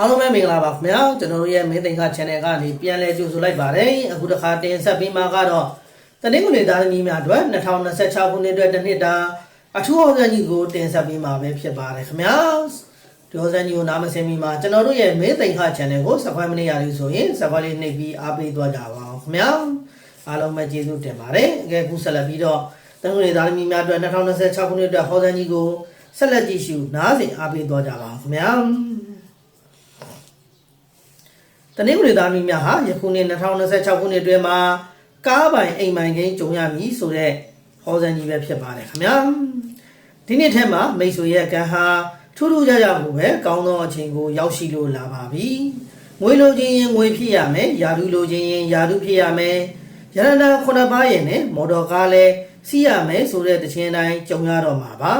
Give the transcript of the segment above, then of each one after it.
အားလုံးပဲမင်္ဂလာပါခင်ဗျာကျွန်တော်တို့ရဲ့မင်းသိင်္ဂ channel ကနေပြန်လဲကြိုဆိုလိုက်ပါတယ်အခုတစ်ခါတင်ဆက်ပေးမှာကတော့တနင်္ဂနွေသားသမီးများအတွက်2026ခုနှစ်အတွက်တစ်နှစ်တာအထူးအောင်စံကြီးကိုတင်ဆက်ပေးမှာပဲဖြစ်ပါတယ်ခင်ဗျာဒီအောင်စံကြီးကိုနားမစင်မီမှာကျွန်တော်တို့ရဲ့မင်းသိင်္ဂ channel ကို subscribe မနေရသေးဆိုရင် subscribe လေးနှိပ်ပြီးအားပေးသွားကြပါအောင်ခင်ဗျာအားလုံးပဲကျေးဇူးတင်ပါတယ်အကဲခုဆက်လက်ပြီးတော့တနင်္ဂနွေသားသမီးများအတွက်2026ခုနှစ်အတွက်ဟောစံကြီးကိုဆက်လက်ကြည့်ရှုနားဆင်အားပေးသွားကြပါအောင်ခင်ဗျာ တနင်္ဂနွေသားမီးများဟာယခုနှစ်2026ခုနှစ်အတွင်းမှာကားပိုင်အိမ်ပိုင်ကိန်းကြုံရမည်ဆိုတဲ့ဟောစံကြီးပဲဖြစ်ပါတယ်ခင်ဗျာဒီနှစ်ထဲမှာမိတ်ဆွေရဲ့ကံဟာထူးထူးခြားခြားကိုပဲကောင်းသောအချိန်ကိုရောက်ရှိလို့လာပါပြီငွေလိုချင်ရင်ငွေဖြစ်ရမယ်ယာဓုလိုချင်ရင်ယာဓုဖြစ်ရမယ်ရတနာခုနှစ်ပါးရဲ့နဲ့မော်တော်ကားလည်းစီးရမယ်ဆိုတဲ့တခြင်းတိုင်းကြုံရတော့မှာပါ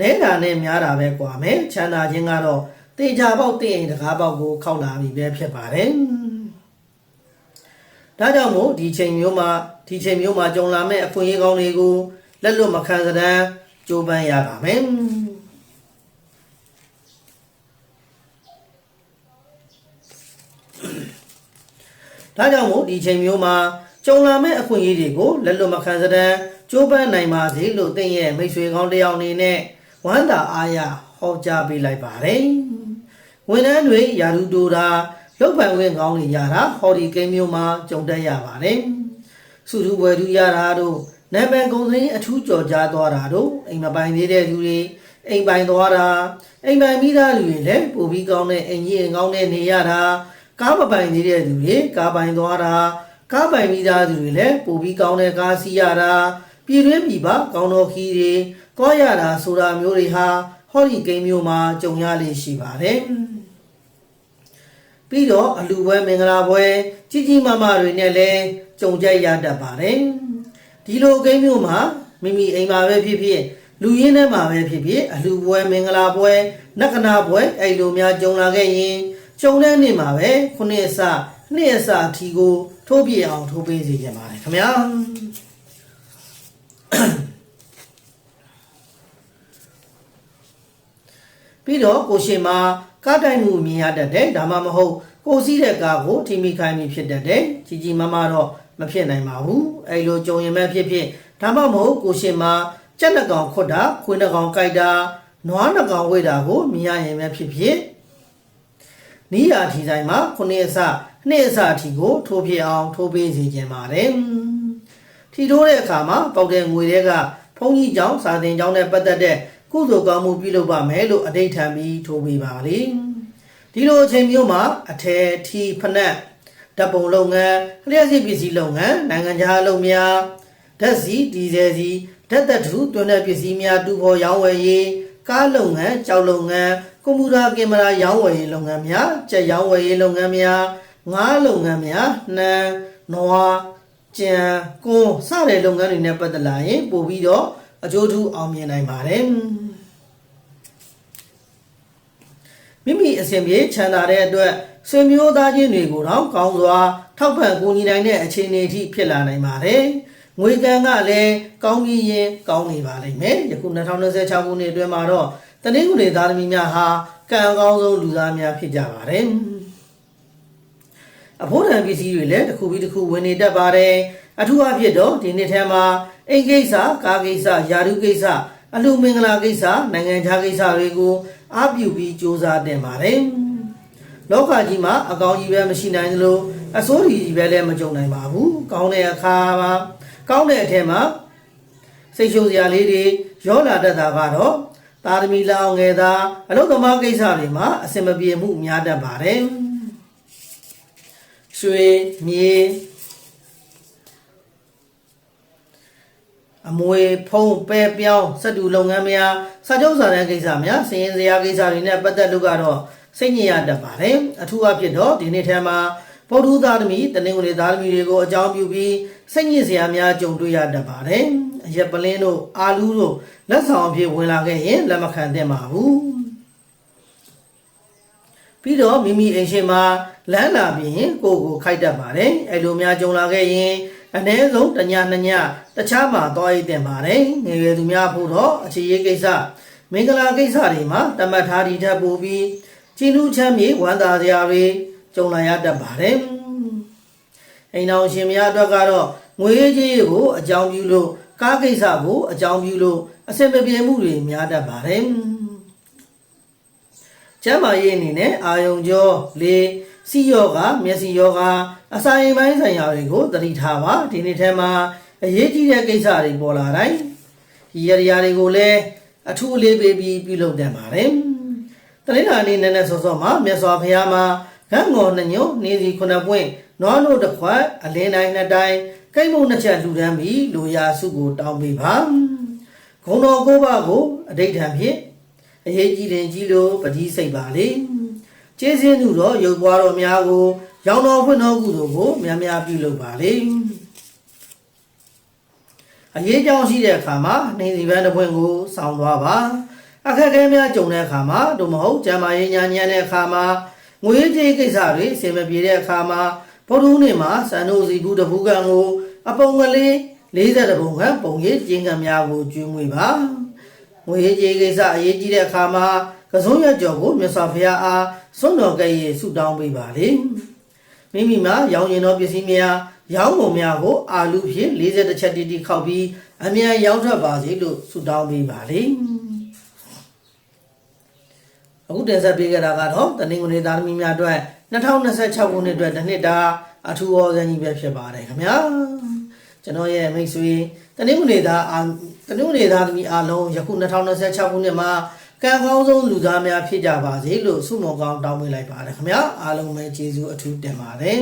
နဲတာနဲ့များတာပဲကွာမယ်ချမ်းသာခြင်းကတော့ တေချာပေါက်တင့်ရင်တကားပေါက်ကိုခောက်လာပြီပဲဖြစ်ပါတယ်ဒါကြောင့်မို့ဒီချိန်မျိုးမှာဒီချိန်မျိုးမှာကြုံလာမဲ့အခွင့်အရေးကောင်းတွေကိုလက်လွတ်မခံစတဲ့ကြိုးပမ်းရပါမယ်ဒါကြောင့်မို့ဒီချိန်မျိုးမှာကြုံလာမဲ့အခွင့်အရေးတွေကိုလက်လွတ်မခံစတဲ့ကြိုးပမ်းနိုင်ပါစေလို့သင်ရဲ့မိတ်ဆွေကောင်းတစ်ယောက်အနေနဲ့ဝမ်းသာအားရ ဟောကြားပေးလိုက်ပါတယ်။ဝန်ထမ်းတွေယာရုတိုတာလုတ်ပိုင်ဝင်ကောင်းတွေရတာဟော်ဒီကိန်းမျိုးမှာကြုံတတ်ရပါတယ်။စုထူပွဲထူရတာတို့နံပါတ်ကုံစင်းအထူးကြော်ကြားသွားတာတို့အိမ်မပိုင်သေးတဲ့လူတွေအိမ်ပိုင်သွားတာအိမ်ပိုင်မိသားလူတွေလည်းပူပြီးကောင်းတဲ့အိမ်ကြီးအိမ်ကောင်းတဲ့နေရတာကားမပိုင်သေးတဲ့လူတွေကားပိုင်သွားတာကားပိုင်မိသားစုတွေလည်းပူပြီးကောင်းတဲ့ကားစီးရတာပြည်တွင်းပြည်ပကောင်းတော်ခီးတွေသွားရတာဆိုတာမျိုးတွေဟာ ဟောဒီကိန်းမျိုးမှာကြုံရလေရှိပါတယ်ပြီးတော့အလူပွဲမင်္ဂလာပွဲကြီးကြီးမားမားတွေနဲ့လည်းကြုံကြိုက်ရတတ်ပါတယ်ဒီလိုကိန်းမျိုးမှာမိမိအိမ်မှာပဲဖြစ်ဖြစ်လူရင်းထဲမှာပဲဖြစ်ဖြစ်အလူပွဲမင်္ဂလာပွဲနက္ခဏာပွဲအဲ့လိုများကြုံလာခဲ့ရင်ကြုံတဲ့နေ့မှာပဲခုနှစ်အစနှစ်အစအထီကို ထိုးပြအောင်ထိုးပေးစီကြပါတယ်ခင်ဗျာ ပြီးတော့ကိုရှင်မှာကားတိုင်မှုမြင်ရတတ်တယ်ဒါမှမဟုတ်ကိုစီးတဲ့ကားကိုထိမိခိုင်းမိဖြစ်တတ်တယ်ကြီးကြီးမားမားတော့မဖြစ်နိုင်ပါဘူးအဲ့လိုကြုံရင်မဲ့ဖြစ်ဖြစ်ဒါမှမဟုတ်ကိုရှင်မှာကြက်နှကောင်ခွတ်တာခွေးနှကောင်ကြိုက်တာနွားနှကောင်ဝိတ်တာကိုမြင်ရရင်ပဲဖြစ်ဖြစ်နီးရာထီဆိုင်မှာခုနှစ်အစနှစ်အစအထီကို ထိုးပြအောင် ထိုးပေးစီခြင်းပါတယ်ထီထိုးတဲ့အခါမှာပေါက်တဲ့ငွေတွေကဘုန်းကြီးကျောင်းစာသင်ကျောင်းနဲ့ပတ်သက်တဲ့ ကုသိုလ်ကောင်းမှုပြုလုပ်ပါမယ်လို့အဋိဌံပြီးထိုးပေးပါလေဒီလိုအချိန်မျိုးမှာအထယ်ထီဖနက်ဓာတ်ပုံလုပ်ငန်းလျှက်စစ်ပစ္စည်းလုပ်ငန်းနိုင်ငံခြားအလုပ်များဓာတ်စီဒီဇယ်စီဓာတ်သက်ထုတွန်းတဲ့ပစ္စည်းများတူဖို့ရောင်းဝယ်ရေးကားလုပ်ငန်းကြောက်လုပ်ငန်းကွန်ပျူတာကင်မရာရောင်းဝယ်ရေးလုပ်ငန်းများကြက်ရောင်းဝယ်ရေးလုပ်ငန်းများငါးလုပ်ငန်းများနှမ်းနွားကြံကွန်းစတဲ့လုပ်ငန်းတွေနဲ့ပတ်သက်လာရင်ပို့ပြီးတော့အကျိုးထူးအောင်မြင်နိုင်ပါတယ် မိမိအစဉ်ပြေချမ်းသာတဲ့အတွက်ဆွေမျိုးသားချင်းတွေကိုတော့ကောင်းစွာ ထောက်ပံ့ကူညီနိုင်တဲ့အခြေအနေအထိဖြစ်လာနိုင်ပါတယ်ငွေကံကလည်းကောင်းပြီးရင်ကောင်းနေပါလိမ့်မယ်ယခု2026ခုနှစ်အတွင်းမှာတော့တနင်္ဂနွေသားသမီးများဟာကံအကောင်းဆုံးလူသားများဖြစ်ကြပါတယ်အဖို့တန်ပစ္စည်းတွေလည်းတစ်ခုပြီးတစ်ခုဝင်နေတတ်ပါတယ်အထူးအဖြစ်တော့ဒီနှစ်ထဲမှာအိမ်ကိစ္စကားကိစ္စယာရုကိစ္စအလူမင်္ဂလာကိစ္စနိုင်ငံခြားကိစ္စတွေကို အားပြုပြီးစ조사တင်ပါတယ်လောကကြီးမှာအကောင်ကြီးပဲမရှိနိုင်သလိုအစိုးရကြီးပဲလည်းမကြုံနိုင်ပါဘူးကောင်းတဲ့အခါမှာကောင်းတဲ့အထက်မှာစိတ်ရှုပ်စရာလေးတွေရောလာတတ်တာကတော့တာသမီလောင်ငယ်သားအလုသမားကိစ္စတွေမှာအစင်မပြေမှုများတတ်ပါတယ်ရွှေမြေ အမွေဖုံးပဲပြောင်းစက်တူလုပ်ငန်းများစာချုပ်စာတမ်းကိစ္စများစည်ရင်စရာကိစ္စတွေနဲ့ပတ်သက်လို့ကတော့စိတ်ညစ်ရတတ်ပါတယ်အထူးအဖြစ်တော့ဒီနေ့ထဲမှာဗုဒ္ဓသားသမီးတနင်္ဂနွေသားသမီးတွေကိုအကြောင်းပြုပြီးစိတ်ညစ်စရာများကြုံတွေ့ရတတ်ပါတယ်အရက်ပလင်းတို့အာလူးတို့လက်ဆောင်အဖြစ်ဝင်လာခဲ့ရင်လက်မခံသင့်ပါဘူးပြီးတော့မိမိအိမ်ရှိမှာလမ်းလာပြီးရင်ကိုယ့်ကိုခိုက်တတ်ပါတယ်အဲလိုများကြုံလာခဲ့ရင် အ ਨੇ ဆုံးတညနှစ်ညတခြားမှာသွားရည်တင်ပါတယ်ငယ်ရွယ်သူများဖို့တော့အခြေရေးကိစ္စမင်္ဂလာကိစ္စတွေမှာတမတ်ထားဒီထပ်ပို့ပြီးကျင်းလူချမ်းမြေဝမ်းသာစရာတွေကြုံလာရတတ်ပါတယ်အိမ်တော်ရှင်များအတွက်ကတော့ငွေကြီးကိုအကြောင်းပြုလို့ကားကိစ္စကိုအကြောင်းပြုလို့အဆင်မပြေမှုတွေများတတ်ပါတယ်ကျမ်းမာရေးအနေနဲ့အာယုံကြောလေစီယောဂမျက်စိယောဂ အစာအိမ်ပိုင်းဆိုင်ရာတွေကိုသတိထားပါဒီနေ့ထဲမှာအရေးကြီးတဲ့ကိစ္စတွေပေါ်လာတိုင်းဒီရရာတွေကိုလည်းအထူးအလေးပေးပြီးပြုလုပ်တတ်ပါတယ်တနင်္လာနေ့နည်းနည်းစောစောမှာမြတ်စွာဘုရားမှာဂတ်ငေါ်နှညွနေစီခုနှစ်ပွင့်နွားနို့တစ်ခွက်အလင်းတိုင်းနှစ်တိုင်းကိတ်မုံနှစ်ချက်လှူဒန်းပြီးလူရာစုကိုတောင်းပေးပါဂုံတော်ကိုးပါးကိုအဋိဋ္ဌံဖြင့်အရေးကြီးတယ်ကြီးလို့ပတိစိတ်ပါလေကျေးဇူးသူတော်ရုပ်ပွားတော်များကို ရောင်တော်ဖွင့်တော်ကုသိုလ်ကိုများများပြုလုပ်ပါလေအရေးကြောင်းရှိတဲ့အခါမှာနေစီပန်းတစ်ပွင့်ကိုစောင်းသွားပါအခက်အခဲများကြုံတဲ့အခါမှာတို့မဟုတ်ကျမ်းမာရေးညာညံတဲ့အခါမှာငွေကြေးကိစ္စတွေအဆင်မပြေတဲ့အခါမှာဗုဒ္ဓဦးနေ့မှာစံတို့စီဘူးတပူကံကို အပုံကလေး40ပုံခန့်ပုံရိပ်ကျင်းကံများကိုကျွေးမွေပါငွေကြေးကိစ္စအရေးကြီးတဲ့အခါမှာကစုံရကြော်ကိုမြတ်စွာဘုရားအားစွန့်တော်ကဲ့ရဲ့ဆုတောင်းပေးပါလေ မိမိမှာရောင်းရင်သောပစ္စည်းများရောင်းကုန်များကိုအာလူဖြင့်40ချက်တိတိခောက်ပြီးအမြန်ရောင်းထွက်ပါစေလို့ဆုတောင်းပေးပါလေအခုတင်ဆက်ပေးကြတာကတော့တနင်္ဂနွေသားသမီးများအတွက်2026ခုနှစ်အတွက်တစ်နှစ်တာအထူးဩဇာကြီးပဲဖြစ်ပါတယ်ခင်ဗျာကျွန်တော်ရဲ့မိတ်ဆွေတနင်္ဂနွေသားအာတနင်္ဂနွေသားသမီးအားလုံးယခု2026ခုနှစ်မှာ ကံကောင်းဆုံးလူသားများဖြစ်ကြပါစေလို့ဆုမွန်ကောင်းတောင်းပေးလိုက်ပါတယ်ခင်ဗျာအားလုံးပဲကျေးဇူးအထူးတင်ပါတယ်